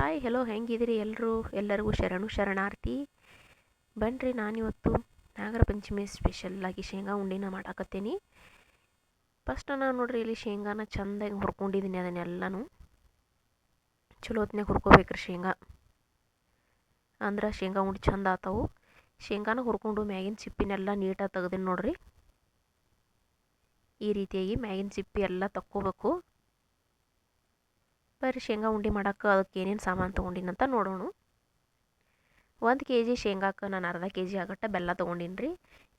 Hi hello ಹೆಂಗಿದ್ದೀರಿ ಎಲ್ಲರೂ ಎಲ್ಲರಿಗೂ ಶರಣು, ಶರಣಾರ್ಥಿ. ಬನ್ನಿರಿ ನಾನಿವತ್ತು ನಾಗರ ಪಂಚಮಿ ಸ್ಪೆಷಲ್ಲಾಗಿ ಶೇಂಗಾ ಉಂಡಿನ ಮಾಡಾಕತ್ತೀನಿ. ಫಸ್ಟ್ ನಾನು ನೋಡ್ರಿ, ಇಲ್ಲಿ ಶೇಂಗಾನ ಚೆಂದಾಗಿ ಹುರ್ಕೊಂಡಿದ್ದೀನಿ ಅದನ್ನೆಲ್ಲನೂ ಚಲೋ ಹೊತ್ನಾಗ ಹುರ್ಕೋಬೇಕ್ರಿ ಶೇಂಗಾ. ಅಂದ್ರೆ ಶೇಂಗಾ ಉಂಡೆ ಚಂದ ಆತವು. ಶೇಂಗಾನ ಹುರ್ಕೊಂಡು ಮ್ಯಾಗಿನ ಸಿಪ್ಪಿನೆಲ್ಲ ನೀಟಾಗಿ ತೆಗ್ದೀನಿ ನೋಡ್ರಿ. ಈ ರೀತಿಯಾಗಿ ಮ್ಯಾಗಿನ ಸಿಪ್ಪಿ ಎಲ್ಲ ತಕ್ಕೋಬೇಕು. ಬರ್ರಿ ಶೇಂಗಾ ಉಂಡೆ ಮಾಡೋಕೆ ಅದಕ್ಕೆ ಏನೇನು ಸಾಮಾನು ತೊಗೊಂಡಿನಂತ ನೋಡೋಣ. ಒಂದು ಕೆ ಜಿ ಶೇಂಗಾಕ್ಕೆ ನಾನು ಅರ್ಧ ಕೆ ಜಿ ಆಗಟ್ಟ ಬೆಲ್ಲ ತೊಗೊಂಡಿನಿ ರೀ.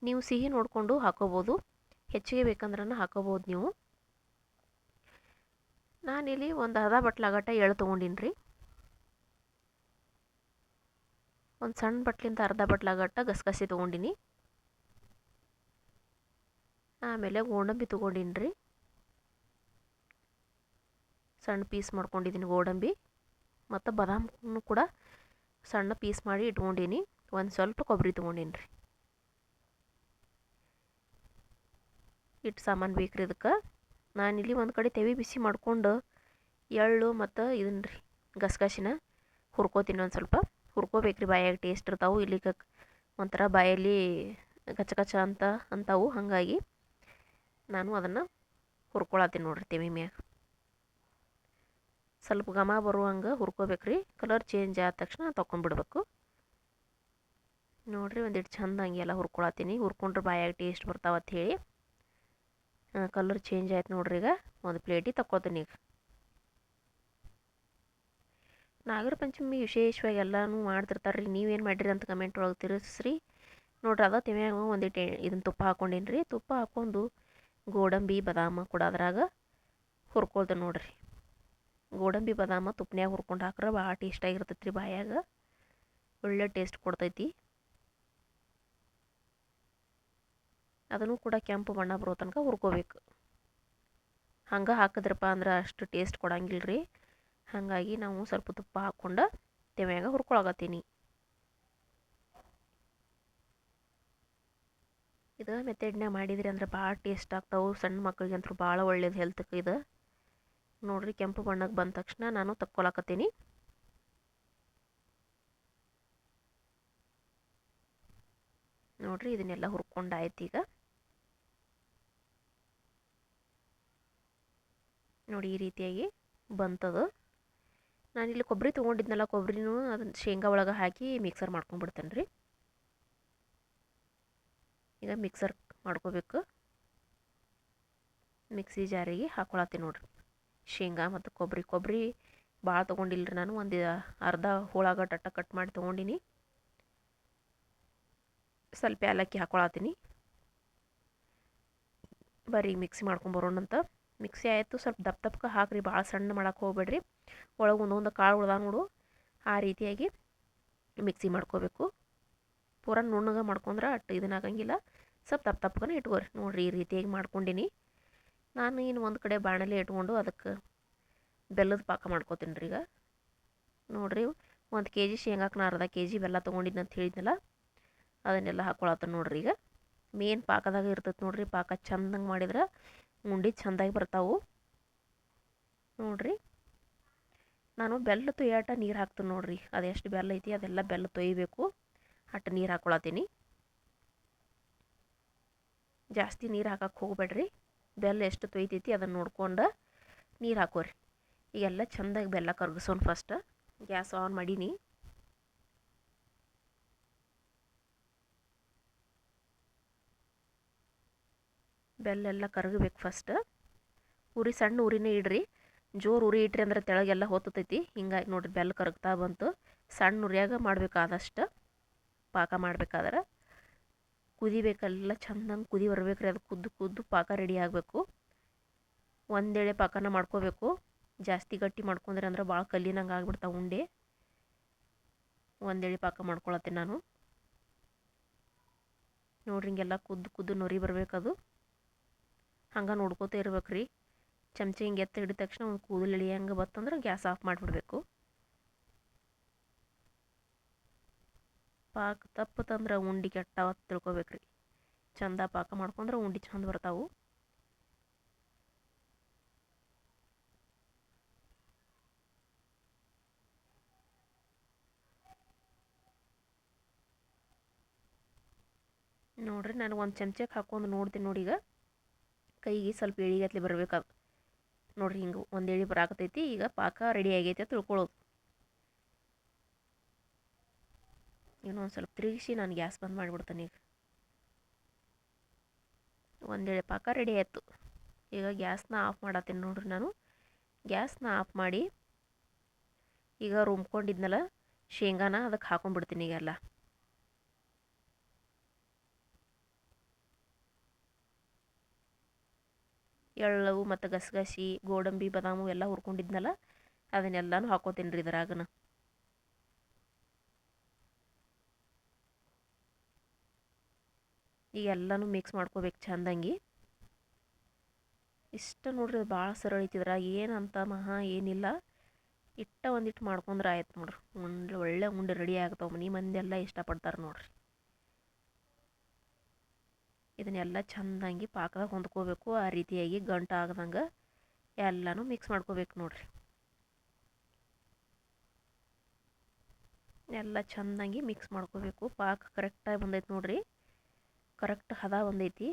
ನೀವು ಸಿಹಿ ನೋಡಿಕೊಂಡು ಹಾಕೋಬೋದು. ಹೆಚ್ಚಿಗೆ ಬೇಕಂದ್ರೂ ಹಾಕೋಬೋದು ನೀವು. ನಾನಿಲ್ಲಿ ಒಂದು ಅರ್ಧ ಬಟ್ಲಾಗಟ್ಟ ಎಳ್ಳು ತೊಗೊಂಡಿನಿ ರೀ. ಒಂದು ಸಣ್ಣ ಬಟ್ಲಿಂದ ಅರ್ಧ ಬಟ್ಲಾಗಟ್ಟ ಗಸಗಸೆ ತೊಗೊಂಡಿನಿ. ಆಮೇಲೆ ಗೋಡಂಬಿ ತೊಗೊಂಡಿನಿ ಸಣ್ಣ ಪೀಸ್ ಮಾಡ್ಕೊಂಡಿದ್ದೀನಿ ಗೋಡಂಬಿ. ಮತ್ತು ಬಾದಾಮನ್ನು ಕೂಡ ಸಣ್ಣ ಪೀಸ್ ಮಾಡಿ ಇಟ್ಕೊಂಡೀನಿ. ಒಂದು ಸ್ವಲ್ಪ ಕೊಬ್ಬರಿ ತೊಗೊಂಡೀನಿ ರೀ. ಇಟ್ಟು ಸಾಮಾನು ಬೇಕು ರೀ ಇದಕ್ಕೆ ನಾನಿಲ್ಲಿ ಒಂದು ಕಡೆ ತೆವಿ ಬಿಸಿ ಮಾಡ್ಕೊಂಡು ಎಳ್ಳು ಮತ್ತು ಇದನ್ನ ರೀ ಗಸಗಸಿನ ಹುರ್ಕೋತೀನಿ ಒಂದು ಸ್ವಲ್ಪ. ಹುರ್ಕೋಬೇಕ್ರಿ ಬಾಯಾಗ ಟೇಸ್ಟ್ ಇರ್ತಾವೆ ಇಲ್ಲಿ ಒಂಥರ ಬಾಯಲ್ಲಿ ಕಚ್ಚ ಅಂತ ಅಂತಾವು ಹಾಗಾಗಿ ನಾನು ಅದನ್ನು ಹುರ್ಕೊಳತ್ತೀನಿ ನೋಡ್ರಿ ತೆವಿ ಮ್ಯಾಗ. ಸ್ವಲ್ಪ ಘಮ ಬರುವಂಗೆ ಹುರ್ಕೋಬೇಕ್ರಿ. ಕಲರ್ ಚೇಂಜ್ ಆದ ತಕ್ಷಣ ತೊಗೊಂಡ್ಬಿಡ್ಬೇಕು ನೋಡಿರಿ ಒಂದಿಟ್ಟು ಚಂದ ಹಂಗೆಲ್ಲ ಹುರ್ಕೊಳತ್ತೀನಿ. ಹುರ್ಕೊಂಡ್ರೆ ಬಾಯಾಗ ಟೇಸ್ಟ್ ಬರ್ತಾವ ಅಂತ ಹೇಳಿ. ಕಲರ್ ಚೇಂಜ್ ಆಯ್ತು ನೋಡ್ರಿ ಈಗ. ಒಂದು ಪ್ಲೇಟಿಗೆ ತಕ್ಕೋತೀನಿ ಈಗ. ನಾಗರ ಪಂಚಮಿ ವಿಶೇಷವಾಗಿ ಎಲ್ಲನೂ ಮಾಡ್ತಿರ್ತಾರೆ ರೀ ನೀವೇನು ಮಾಡಿರಿ ಅಂತ ಕಮೆಂಟ್ ಒಳಗೆ ತಿಳಿಸ್ರಿ ನೋಡ್ರಿ ಅದ ತಿಮ್ಯಾಗ ಒಂದಿಟ್ಟು ಇದನ್ನು ತುಪ್ಪ ಹಾಕ್ಕೊಂಡೀನಿ ರೀ ತುಪ್ಪ ಹಾಕ್ಕೊಂಡು ಗೋಡಂಬಿ, ಬಾದಾಮ ಕೂಡ ಅದ್ರಾಗ ಹುರ್ಕೊಳ್ದೆ ನೋಡ್ರಿ. ಗೋಡಂಬಿ, ಬಾದಾಮ ತುಪ್ಪನ್ಯಾಗ ಹುರ್ಕೊಂಡು ಹಾಕ್ರೆ ಭಾಳ ಟೇಸ್ಟಾಗಿರ್ತೈತೆ ರೀ ಬಾಯಾಗ. ಒಳ್ಳೆ ಟೇಸ್ಟ್ ಕೊಡ್ತೈತಿ. ಅದನ್ನು ಕೂಡ ಕೆಂಪು ಬಣ್ಣ ಬರೋ ತನಕ ಹುರ್ಕೋಬೇಕು. ಹಂಗೆ ಹಾಕಿದ್ರಪ್ಪ ಅಂದ್ರೆ ಅಷ್ಟು ಟೇಸ್ಟ್ ಕೊಡಂಗಿಲ್ಲ ರೀ ಹಾಗಾಗಿ ನಾವು ಸ್ವಲ್ಪ ತುಪ್ಪ ಹಾಕ್ಕೊಂಡು ತೆಮ್ಯಾಗ ಹುರ್ಕೊಳಗತ್ತೀನಿ ಇದು ಮೆಥಡ್ನ್ಯಾಗ ಮಾಡಿದ್ರಿ ಅಂದ್ರೆ ಭಾಳ ಟೇಸ್ಟ್ ಆಗ್ತಾವೆ. ಸಣ್ಣ ಮಕ್ಕಳಿಗೆ ಅಂತೂ ಭಾಳ ಒಳ್ಳೇದು ಹೆಲ್ತ್ಗೆ ಇದು. ನೋಡ್ರಿ ಕೆಂಪು ಬಣ್ಣಕ್ಕೆ ಬಂದ ತಕ್ಷಣ ನಾನು ತಕ್ಕೊಳಕತ್ತೀನಿ. ನೋಡ್ರಿ ಇದನ್ನೆಲ್ಲ ಹುರ್ಕೊಂಡಾಯ್ತು ಈಗ. ನೋಡಿ ಈ ರೀತಿಯಾಗಿ ಬಂತದು. ನಾನಿಲ್ಲಿ ಕೊಬ್ಬರಿ ತೊಗೊಂಡಿದ್ನಲ್ಲ ಕೊಬ್ಬರಿನೂ ಅದನ್ನ ಶೇಂಗಾ ಒಳಗೆ ಹಾಕಿ ಮಿಕ್ಸರ್ ಮಾಡ್ಕೊಂಡ್ಬಿಡ್ತೇನೆ ರೀ ಈಗ ಮಿಕ್ಸರ್ ಮಾಡ್ಕೋಬೇಕು. ಮಿಕ್ಸಿ ಜಾರಿಗೆ ಹಾಕೊಳತ್ತೀನಿ ನೋಡ್ರಿ. ಶೇಂಗಾ ಮತ್ತು ಕೊಬ್ಬರಿ. ಕೊಬ್ಬರಿ ಭಾಳ ತೊಗೊಂಡಿಲ್ಲ ರೀ ನಾನು. ಒಂದು ಅರ್ಧ ಹೋಳಾಗಟ್ಟಟ್ಟ ಕಟ್ ಮಾಡಿ ತೊಗೊಂಡಿನಿ. ಸ್ವಲ್ಪ ಏಲಕ್ಕಿ ಹಾಕೊಳತ್ತೀನಿ ಬರೀ ಮಿಕ್ಸಿ ಮಾಡ್ಕೊಂಬರೋಣಂತ ಮಿಕ್ಸಿ ಆಯಿತು. ಸ್ವಲ್ಪ ದಪ್ಪ ದಪ್ಪಕ್ಕೆ ಹಾಕ್ರಿ. ಭಾಳ ಸಣ್ಣ ಮಾಡೋಕೆ ಹೋಗ್ಬೇಡ್ರಿ. ಒಳಗೆ ಒಂದೊಂದು ಕಾಳು ಉಳ್ದ ನೋಡು. ಆ ರೀತಿಯಾಗಿ ಮಿಕ್ಸಿ ಮಾಡ್ಕೋಬೇಕು. ಪೂರ ನುಣ್ಣಗೆ ಮಾಡ್ಕೊಂಡ್ರೆ ಅಟ್ಟು ಇದನ್ನಾಗಂಗಿಲ್ಲ ಸ್ವಲ್ಪ ದಪ್ಪ ದಪ್ಪಗೆ ಇಟ್ಕೋರಿ. ನೋಡಿರಿ ಈ ರೀತಿಯಾಗಿ ಮಾಡ್ಕೊಂಡಿನಿ. ನಾನು ಇನ್ನು ಒಂದು ಕಡೆ ಬಾಣಲೆ ಇಟ್ಕೊಂಡು ಅದಕ್ಕೆ ಬೆಲ್ಲದ ಪಾಕ ಮಾಡ್ಕೋತೀನಿ ರೀ ಈಗ. ನೋಡಿರಿ, ಒಂದು ಕೆ ಜಿ ಶೇಂಗಾಕ್ಕೆ ನಾ ಅರ್ಧ ಕೆ ಜಿ ಬೆಲ್ಲ ತೊಗೊಂಡಿದ್ದೆ ಅಂತ ಹೇಳಿದ್ನಲ್ಲ, ಅದನ್ನೆಲ್ಲ ಹಾಕ್ಕೊಳತ್ತ ನೋಡ್ರಿ ಈಗ. ಮೇನ್ ಪಾಕದಾಗ ಇರ್ತೈತೆ ನೋಡಿರಿ, ಪಾಕ ಚಂದಂಗೆ ಮಾಡಿದ್ರೆ ಉಂಡೆ ಚೆಂದಾಗಿ ಬರ್ತಾವು. ನೋಡಿರಿ, ನಾನು ಬೆಲ್ಲ ತೊಯ್ಯಾಟ ನೀರು ಹಾಕ್ತೀನಿ ನೋಡ್ರಿ ಅದೆಷ್ಟು ಬೆಲ್ಲ ಐತಿ ಅದೆಲ್ಲ ಬೆಲ್ಲ ತೊಯ್ಬೇಕು ಅಟ್ಟು ನೀರು ಹಾಕ್ಕೊಳತ್ತೀನಿ ಜಾಸ್ತಿ ನೀರು ಹಾಕಕ್ಕೆ ಹೋಗ್ಬೇಡ್ರಿ. ಬೆಲ್ಲ ಎಷ್ಟು ತೊಯ್ತೈತಿ ಅದನ್ನು ನೋಡ್ಕೊಂಡು ನೀರು ಹಾಕೋರಿ. ಈಗೆಲ್ಲ ಚೆಂದಾಗಿ ಬೆಲ್ಲ ಕರಗಿಸೋಣ ಫಸ್ಟ್ ಗ್ಯಾಸ್ ಆನ್ ಮಾಡೀನಿ. ಬೆಲ್ಲೆಲ್ಲ ಕರಗಬೇಕು ಫಸ್ಟ್ ಉರಿ ಸಣ್ಣ ಉರಿನೇ ಇಡ್ರಿ. ಜೋರು ಉರಿ ಇಟ್ರಿ ಅಂದ್ರೆ ತೆಳಗೆಲ್ಲ ಹೊತ್ತೈತಿ. ಹಿಂಗಾಗಿ ನೋಡ್ರಿ ಬೆಲ್ಲ ಕರಗ್ತಾ ಬಂತು. ಸಣ್ಣ ಉರಿಯಾಗ ಮಾಡಬೇಕಾದಷ್ಟು ಪಾಕ ಮಾಡ್ಬೇಕಾದ್ರೆ ಕುದಿಬೇಕೆಲ್ಲ, ಚಂದಂಗೆ ಕುದಿ ಬರ್ಬೇಕು ರೀ ಅದು ಕುದ್ದು ಕುದ್ದು ಪಾಕ ರೆಡಿ ಆಗಬೇಕು. ಒಂದೇಳೆ ಪಾಕನ ಮಾಡ್ಕೋಬೇಕು. ಜಾಸ್ತಿ ಗಟ್ಟಿ ಮಾಡ್ಕೊಂಡ್ರೆ ಅಂದ್ರೆ ಭಾಳ ಕಲ್ಲಿನಂಗೆ ಆಗ್ಬಿಡ್ತಾವೆ ಉಂಡೆ. ಒಂದೇಳೆ ಪಾಕ ಮಾಡ್ಕೊಳತ್ತೀನಿ ನಾನು. ನೋಡ್ರಿ ಹಿಂಗೆಲ್ಲ ಕುದ್ದು ಕುದ್ದು ನೊರಿ ಬರ್ಬೇಕದು. ಹಂಗೆ ನೋಡ್ಕೋತ ಇರ್ಬೇಕು ರೀ ಚಮಚ ಹಿಂಗೆ ಎತ್ತ ಹಿಡಿದ ತಕ್ಷಣ ಒಂದು ಕೂದಲು ಇಳಿಯಂಗೆ ಬತ್ತಂದ್ರೆ ಗ್ಯಾಸ್ ಆಫ್ ಮಾಡಿಬಿಡ್ಬೇಕು. ಪಾಕ ತಪ್ಪತಂದ್ರೆ ಉಂಡೆ ಕೆಟ್ಟಾವತ್ತು ತಿಳ್ಕೊಬೇಕ್ರಿ. ಚಂದ ಪಾಕ ಮಾಡ್ಕೊಂಡ್ರೆ ಉಂಡೆ ಚಂದ ಬರ್ತಾವು. ನೋಡಿರಿ ನಾನು ಒಂದು ಚಮಚಕ್ಕೆ ಹಾಕೊಂಡು ನೋಡ್ತೀನಿ ನೋಡಿ ಈಗ. ಕೈಗೆ ಸ್ವಲ್ಪ ಎಳಿಗತ್ಲೆ ಬರಬೇಕು ನೋಡಿರಿ ಹಿಂಗೆ ಒಂದು ಎಳಿ ಬರಾಕತೈತಿ, ಈಗ ಪಾಕ ರೆಡಿ ಆಗೈತೆ ತಿಳ್ಕೊಳ್ಳೋದು ಇನ್ನೊಂದು ಸ್ವಲ್ಪ ತಿರುಗಿಸಿ ನಾನು ಗ್ಯಾಸ್ ಬಂದ್ ಮಾಡಿಬಿಡ್ತೇನೆ ಈಗ. ಒಂದೇಳೆ ಪಾಕ ರೆಡಿ ಆಯಿತು. ಈಗ ಗ್ಯಾಸ್ನ ಆಫ್ ಮಾಡತ್ತೀನಿ ನೋಡ್ರಿ ನಾನು. ಗ್ಯಾಸ್ನ ಆಫ್ ಮಾಡಿ ಈಗ ರುಮ್ಕೊಂಡಿದ್ನಲ್ಲ ಶೇಂಗಾನ ಅದಕ್ಕೆ ಹಾಕೊಂಡ್ಬಿಡ್ತೀನಿ ಈಗೆಲ್ಲ ಎಳ್ಳವು ಮತ್ತು ಗಸಗಸಿ, ಗೋಡಂಬಿ, ಬದಾಮು ಎಲ್ಲ ಹುರ್ಕೊಂಡಿದ್ನಲ್ಲ, ಅದನ್ನೆಲ್ಲನೂ ಹಾಕೋತೀನಿ ರೀ ಇದ್ರಾಗನ. ಈಗ ಎಲ್ಲನೂ ಮಿಕ್ಸ್ ಮಾಡ್ಕೋಬೇಕು ಚಂದಂಗಿ. ಇಷ್ಟ ನೋಡ್ರಿ ಭಾಳ ಸರಳ ಐತಿದ್ರಾಗ ಏನಂತ ಮಹಾ ಏನಿಲ್ಲ. ಇಟ್ಟ ಒಂದಿಟ್ಟು ಮಾಡ್ಕೊಂಡ್ರೆ ಆಯ್ತು ನೋಡ್ರಿ. ಉಂಡೆ ಒಳ್ಳೆ ಉಂಡೆ ರೆಡಿ ಆಗ್ತಾವೆ. ಮನೆ ಎಲ್ಲ ಇಷ್ಟಪಡ್ತಾರೆ ನೋಡ್ರಿ. ಇದನ್ನೆಲ್ಲ ಚಂದಂಗಿ ಪಾಕದಾಗ ಹೊಂದ್ಕೋಬೇಕು. ಆ ರೀತಿಯಾಗಿ ಗಂಟು ಆಗ್ದಂಗೆ ಎಲ್ಲನೂ ಮಿಕ್ಸ್ ಮಾಡ್ಕೋಬೇಕು ನೋಡ್ರಿ. ಎಲ್ಲ ಚಂದಂಗಿ ಮಿಕ್ಸ್ ಮಾಡ್ಕೋಬೇಕು. ಪಾಕ ಕರೆಕ್ಟಾಗಿ ಬಂದೈತೆ ನೋಡ್ರಿ. ಕರೆಕ್ಟ್ ಹದ ಬಂದೈತಿ.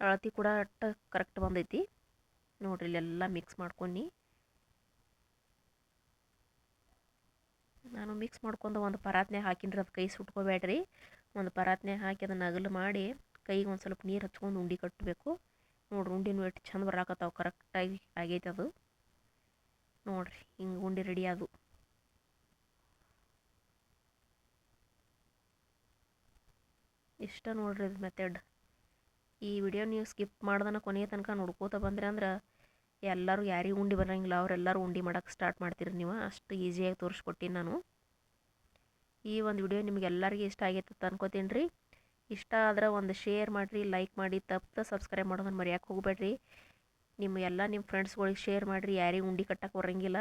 ಅಳತಿ ಕೂಡ ಅಟ್ಟ ಕರೆಕ್ಟ್ ಬಂದೈತಿ. ನೋಡ್ರಿ ಇಲ್ಲೆಲ್ಲ ಮಿಕ್ಸ್ ಮಾಡ್ಕೊಂಡು. ನಾನು ಮಿಕ್ಸ್ ಮಾಡ್ಕೊಂಡು ಒಂದು ಪರಾತ್ನ್ಯಾಗ ಹಾಕಿನ್ರಿ, ಅದು ಕೈ ಸುಟ್ಕೋಬೇಡ್ರಿ. ಒಂದು ಪರಾತ್ನ್ಯಾಗ ಹಾಕಿ ಅದನ್ನು ಅಗಲು ಮಾಡಿ ಕೈಗೆ ಒಂದು ಸ್ವಲ್ಪ ನೀರು ಹಚ್ಕೊಂಡು ಉಂಡೆ ಕಟ್ಟಬೇಕು ನೋಡ್ರಿ ಉಂಡಿನೂ ಎಷ್ಟು ಚಂದ ಬರಾಕತ್ತಾವ ಕರೆಕ್ಟಾಗಿ ಆಗೈತೆ ಅದು. ನೋಡ್ರಿ ಹಿಂಗೆ ಉಂಡೆ ರೆಡಿ ಅದು ಇಷ್ಟ ನೋಡ್ರಿ ಇದು ಮೆಥಡ್ ಈ ವಿಡಿಯೋ ನೀವು ಸ್ಕಿಪ್ ಮಾಡ್ದನ ಕೊನೆಯ ತನಕ ನೋಡ್ಕೋತ ಬಂದ್ರಿ ಅಂದ್ರೆ ಎಲ್ಲರೂ ಯಾರಿಗೆ ಉಂಡಿ ಬರೋಂಗಿಲ್ಲ. ಅವರೆಲ್ಲರೂ ಉಂಡಿ ಮಾಡೋಕ್ಕೆ ಸ್ಟಾರ್ಟ್ ಮಾಡ್ತೀರಿ ನೀವು. ಅಷ್ಟು ಈಸಿಯಾಗಿ ತೋರಿಸ್ಕೊಟ್ಟಿನಿ ನಾನು. ಈ ಒಂದು ವಿಡಿಯೋ ನಿಮ್ಗೆ ಎಲ್ಲರಿಗೂ ಇಷ್ಟ ಆಗೈತೆ ಅನ್ಕೋತೀನಿ ರೀ. ಇಷ್ಟ ಆದ್ರೆ ಒಂದು ಶೇರ್ ಮಾಡಿರಿ ಲೈಕ್ ಮಾಡಿ ತಪ್ಪು ಸಬ್ಸ್ಕ್ರೈಬ್ ಮಾಡೋದನ್ನು ಮರ್ಯಾಕೆ ಹೋಗಬೇಡ್ರಿ. ನಿಮ್ಮ ಎಲ್ಲ ನಿಮ್ಮ ಫ್ರೆಂಡ್ಸ್ಗಳಿಗೆ ಶೇರ್ ಮಾಡಿರಿ. ಯಾರಿಗೆ ಉಂಡಿ ಕಟ್ಟಕ್ಕೆ ಬರೋಂಗಿಲ್ಲ.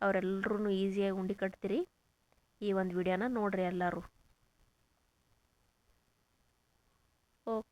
ಅವರೆಲ್ಲರೂ ಈಸಿಯಾಗಿ ಉಂಡೆ ಕಟ್ತೀರಿ. ಈ ಒಂದು ವಿಡಿಯೋನ ನೋಡಿರಿ ಎಲ್ಲರೂ. Oke.